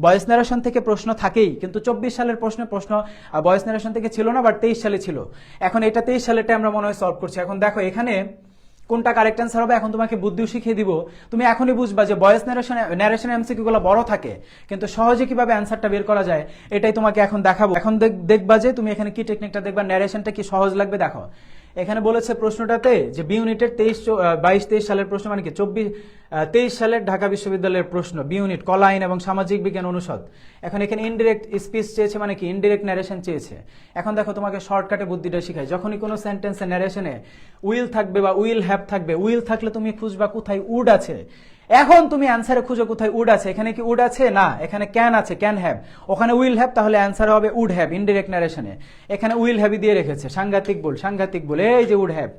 বয়েস নারেশন থেকে প্রশ্ন থাকেই, কিন্তু চব্বিশ সালের প্রশ্ন প্রশ্ন বয়েস নারেশন থেকে ছিল না বাট তেইশ সালে ছিল। এখন এটা তেইশ সালেরটা আমরা মনে হয় সলভ করছি। এখন দেখো, এখানে কোনটা কারেক্ট অ্যান্সার হবে, এখন তোমাকে বুদ্ধিও শিখিয়ে দিব। তুমি এখনই বুঝবা যে বয়েস ন্যারেশন ন্যারেশন এমসিকিউ গুলো বড় থাকে, কিন্তু সহজে কীভাবে অ্যান্সারটা বের করা যায়, এটাই তোমাকে এখন দেখাবো। এখন দেখ- দেখবা যে তুমি এখানে কি টেকনিকটা দেখবা ন্যারেশনটা কি সহজ লাগবে, দেখো। এখানে বলেছে প্রশ্নটাতে যে বি ইউনিটের তেইশ বাইশ, তেইশ সালের প্রশ্ন মানে কি? চব্বিশ তেইশ সালের ঢাকা বিশ্ববিদ্যালয়ের প্রশ্ন বি ইউনিট কলা, আইন এবং সামাজিক বিজ্ঞান অনুষদ। এখন এখানে ইনডিরেক্ট স্পিচ চেয়েছে মানে কি? ইনডিরেক্ট ন্যারেশন চেয়েছে। এখন দেখো তোমাকে শর্টকাটে বুদ্ধিটা শিখায় যখনই কোনো সেন্টেন্সে ন্যারেশনে উইল থাকবে বা উইল হ্যাপ থাকবে উইল থাকলে তুমি খুঁজবা কোথায় উড আছে? এখন তুমি অ্যান্সারে খুঁজো কোথায় উড আছে। এখানে কি উড আছে? না। এখানে ক্যান আছে ক্যান হ্যাভ ওখানে উইল হ্যাভ তাহলে অ্যান্সার হবে উড হ্যাভ ইনডিরেক্ট ন্যারেশনে এখানে উইল হ্যাভই দিয়ে রেখেছে। সাংঘাতিক বল সাংঘাতিক বল। এই যে উড হ্যাভ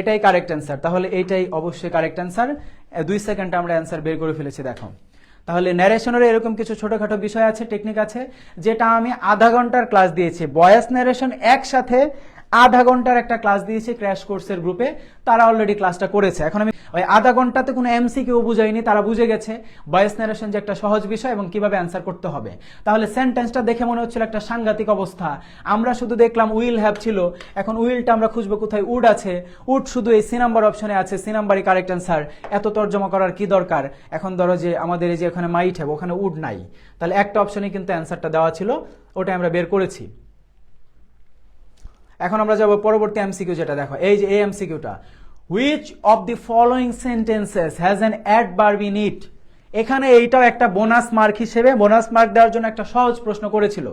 এটাই কারেক্ট অ্যান্সার তাহলে এইটাই অবশ্যই কারেক্ট অ্যান্সার দুই সেকেন্ডে আমরা অ্যান্সার বের করে ফেলেছি, দেখো। তাহলে ন্যারেশনের এরকম কিছু ছোটখাটো বিষয় আছে টেকনিক আছে, যেটা আমি আধা ঘণ্টার ক্লাস দিয়েছি। বয়েস ন্যারেশন একসাথে আধা ঘণ্টার একটা ক্লাস দিয়েছি ক্র্যাশ কোর্সের গ্রুপে তারা অলরেডি ক্লাসটা করেছে। এখন আমি ওই আধা ঘন্টাতে কোনো এমসি কেউ বুঝাইনি তারা বুঝে গেছে বয়েস ন্যারেশন যে একটা সহজ বিষয় এবং কীভাবে অ্যান্সার করতে হবে। তাহলে সেন্টেন্সটা দেখে মনে হচ্ছিল একটা সাংঘাতিক অবস্থা। আমরা শুধু দেখলাম উইল হ্যাভ ছিল, এখন উইলটা আমরা খুঁজবো কোথায়? উড আছে। উড শুধু এই সি নাম্বার অপশনে আছে সি নাম্বারই কারেক্ট অ্যান্সার এত তর্জমা করার কি দরকার? এখন ধরো যে আমাদের এই যে এখানে মাইট হ্যাভ ওখানে উড নাই। তাহলে একটা অপশনে কিন্তু অ্যান্সারটা দেওয়া ছিল, ওটা আমরা বের করেছি। এখন আমরা যাব পরবর্তী এমসিকিউ যেটা, দেখো, এই যে এই এমসিকিউটা which of the following sentences has an adverb in it এখানে এইটাও একটা বোনাস মার্ক হিসেবে বোনাস মার্ক দেওয়ার জন্য একটা সহজ প্রশ্ন করেছিল।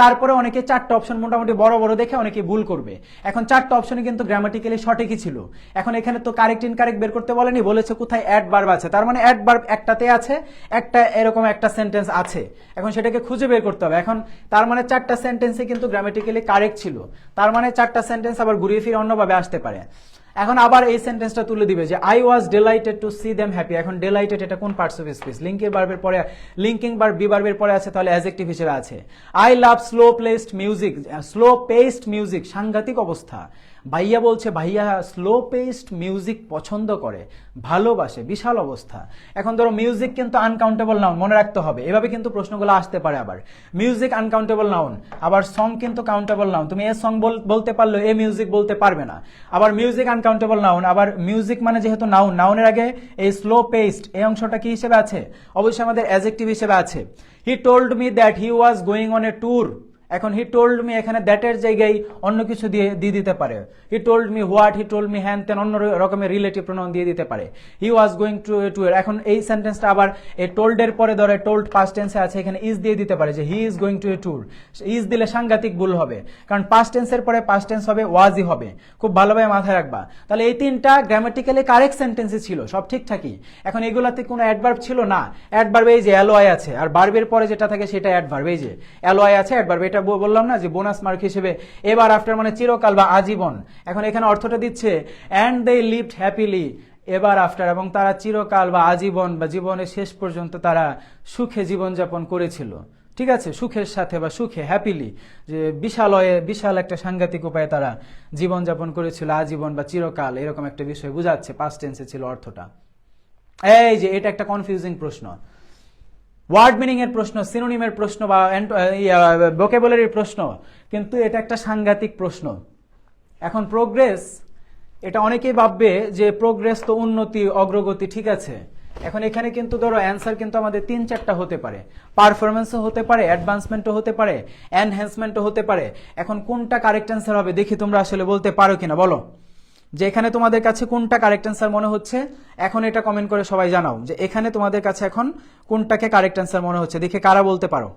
তারপরে অনেকে চারটা অপশন মোটামুটি বড় বড় দেখে অনেকে ভুল করবে। এখন চারটা অপশনে কিন্তু গ্রামাটিক্যালি সঠিকই ছিল। এখন এখানে তো কারেক্ট ইনকারেক্ট বের করতে বলেনি, বলেছে কোথায় অ্যাড বার্ব আছে। তার মানে অ্যাড বার্ব একটাতে আছে, একটা এরকম একটা সেন্টেন্স আছে। এখন সেটাকে খুঁজে বের করতে হবে। এখন তার মানে চারটা সেন্টেন্সে কিন্তু গ্রামাটিক্যালি কারেক্ট ছিল। তার মানে চারটা সেন্টেন্স আবার ঘুরিয়ে ফিরে অন্যভাবে আসতে পারে। এখন আবার এই সেন্টেন্সটা তুলে দিবে যে I was delighted to see them happy এখন ডেলাইটেড এটা কোন পার্টস অফ স্পিচ লিঙ্কের বার্বের পরে লিঙ্কিং বার বি বার্বের পরে আছে, তাহলে অ্যাজেক্টিভ হিসেবে আছে। I love slow paced music slow paced music সাংঘাতিক অবস্থা। ভাইয়া বলছে, ভাইয়া স্লো পেস্ট মিউজিক পছন্দ করে, ভালোবাসে, বিশাল অবস্থা। এখন ধরো মিউজিক কিন্তু আনকাউন্টেবল নাউন মনে রাখতে হবে। এভাবে কিন্তু প্রশ্নগুলো আসতে পারে আবার। মিউজিক আনকাউন্টেবল নাউন আবার সং কিন্তু কাউন্টেবল নাউন তুমি এ সং বলতে পারলে এ মিউজিক বলতে পারবে না। আবার মিউজিক আনকাউন্টেবল নাউন আবার মিউজিক মানে যেহেতু নাউন নাউনের আগে এই স্লো পেস্ট এই অংশটা কি হিসেবে আছে? অবশ্যই আমাদের অ্যাজেক্টিভ হিসেবে আছে। He told me that he was going on a tour এখন হি টোল্ড মি এখানে দ্যাটের জায়গায় অন্য কিছু দিয়ে দিয়ে দিতে পারে। He told me what he told me হ্যান তেন অন্য রকমের রিলেটিভ প্রোনাউন দিয়ে দিতে পারে। He was going to to এখন এই সেন্টেন্সটা আবার এই টোল্ডের পরে ধরে টোল্ড পাস্ট টেন্সে আছে, এখানে ইজ দিয়ে দিতে পারে যে he is going to a tour is দিলে সাংঘাতিক ভুল হবে। কারণ পাস্ট টেন্সের পরে পাস্ট টেন্স হবে ওয়াজই হবে। খুব ভালোভাবে মাথায় রাখবা। তাহলে এই তিনটা গ্রামাটিক্যালি কারেক্ট সেন্টেন্সই ছিল, সব ঠিকঠাকই। এখন এগুলাতে কোনো অ্যাডভার্ব ছিল না। অ্যাডভার্ব এই যে অ্যালোয় আছে, আর বার্বের পরে যেটা থাকে সেটা অ্যাডভার্ব এই যে অ্যালোয় আছে অ্যাডভার্ব এটা বললাম না যে বোনাস মার্ক হিসেবে এবার আফটার মানে চিরকাল বা আজীবন। এখন এখানে অর্থটা দিচ্ছে and they lived happily ever after এবং তারা চিরকাল বা আজীবন বা জীবনের শেষ পর্যন্ত তারা সুখে জীবনযাপন করেছিল। ঠিক আছে? সুখের সাথে বা সুখে হ্যাপিলি যে বিশালয়ে, বিশাল একটা সাংঘাতিক উপায়ে তারা জীবনযাপন করেছিল, আজীবন বা চিরকাল। এরকম একটা বিষয় বোঝাচ্ছে পাস্ট টেন্সে ছিল অর্থটা। এই যে, এটা একটা কনফিউজিং প্রশ্ন। ওয়ার্ড মিনিং এর প্রশ্ন সিনোনিমের প্রশ্ন বা ভোকেবুলারির প্রশ্ন। কিন্তু এটা একটা সাংঘাতিক প্রশ্ন। এখন প্রোগ্রেস এটা অনেকেই ভাববে যে প্রোগ্রেস তো উন্নতি, অগ্রগতি, ঠিক আছে। এখন এখানে কিন্তু ধরো অ্যান্সার কিন্তু আমাদের তিন চারটা হতে পারে। পারফরমেন্সও হতে পারে অ্যাডভান্সমেন্টও হতে পারে এনহ্যান্সমেন্টও হতে পারে। এখন কোনটা কারেক্ট অ্যান্সার হবে, দেখি তোমরা আসলে বলতে পারো কিনা, বলো। যে এখানে তোমাদের কাছে কোনটা কারেক্ট অ্যান্সার মনে হচ্ছে, এখন এটা কমেন্ট করে সবাই জানাও যে এখানে তোমাদের কাছে এখন কোনটাকে কারেক্ট অ্যান্সার মনে হচ্ছে। দেখে কারা বলতে পারো?